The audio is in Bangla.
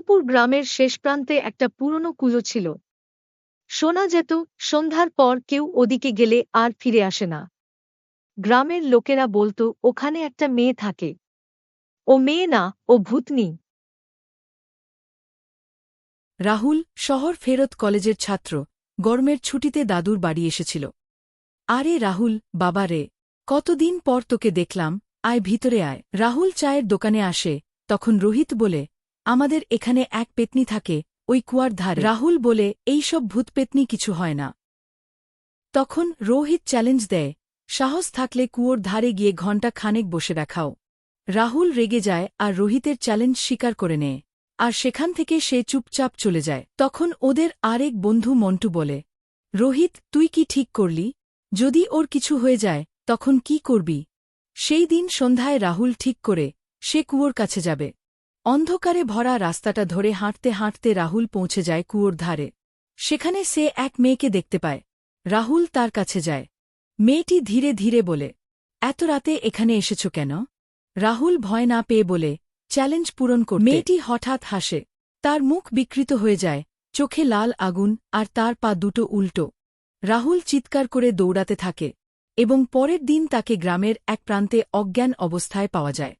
শিবপুর গ্রামের শেষ প্রান্তে একটা পুরনো কুলো ছিল। শোনা যেত, সন্ধ্যার পর কেউ ওদিকে গেলে আর ফিরে আসে না। গ্রামের লোকেরা বলতো, ওখানে একটা মেয়ে থাকে। ও মেয়ে না, ও ভূতনি। রাহুল শহর ফেরত কলেজের ছাত্র। গরমের ছুটিতে দাদুর বাড়ি এসেছিল। আরে রাহুল, বাবা রে, কতদিন পর তোকে দেখলাম, আয় ভিতরে আয়। রাহুল চায়ের দোকানে আসে, তখন রোহিত বলে আমাদের এখানে এক পেতনি থাকে, ওই কুয়ার ধারে। রাহুল বলে, এই সব ভূতপেতনি কিছু হয় না। তখন রোহিত চ্যালেঞ্জ দেয়, সাহস থাকলে কুয়োর ধারে গিয়ে ঘণ্টা খানেক বসে রাখাও রাহুল রেগে যায় আর রোহিতের চ্যালেঞ্জ স্বীকার করে নেয়, আর সেখান থেকে সে চুপচাপ চলে যায়। তখন ওদের আরেক বন্ধু মন্টু বলে, রোহিত, তুই কি ঠিক করলি? যদি ওর কিছু হয়ে যায়, তখন কি করবি? সেই দিন সন্ধ্যায় রাহুল ঠিক করে, সে কুয়োর কাছে যাবে। অন্ধকারে ভরা রাস্তাটা ধরে হাঁটতে হাঁটতে রাহুল পৌঁছে যায় কুয়োর ধারে। সেখানে সে এক মেয়েকে দেখতে পায়। রাহুল তার কাছে যায়। মেয়েটি ধীরে ধীরে বলে, এত রাতে এখানে এসেছ কেন? রাহুল ভয় না পেয়ে বলে, চ্যালেঞ্জ পূরণ কর মেয়েটি হঠাৎ হাসে। তার মুখ বিকৃত হয়ে যায়, চোখে লাল আগুন আর তার পা দুটো উল্টো। রাহুল চিৎকার করে দৌড়াতে থাকে এবং পরের দিন তাকে গ্রামের এক প্রান্তে অজ্ঞান অবস্থায় পাওয়া যায়।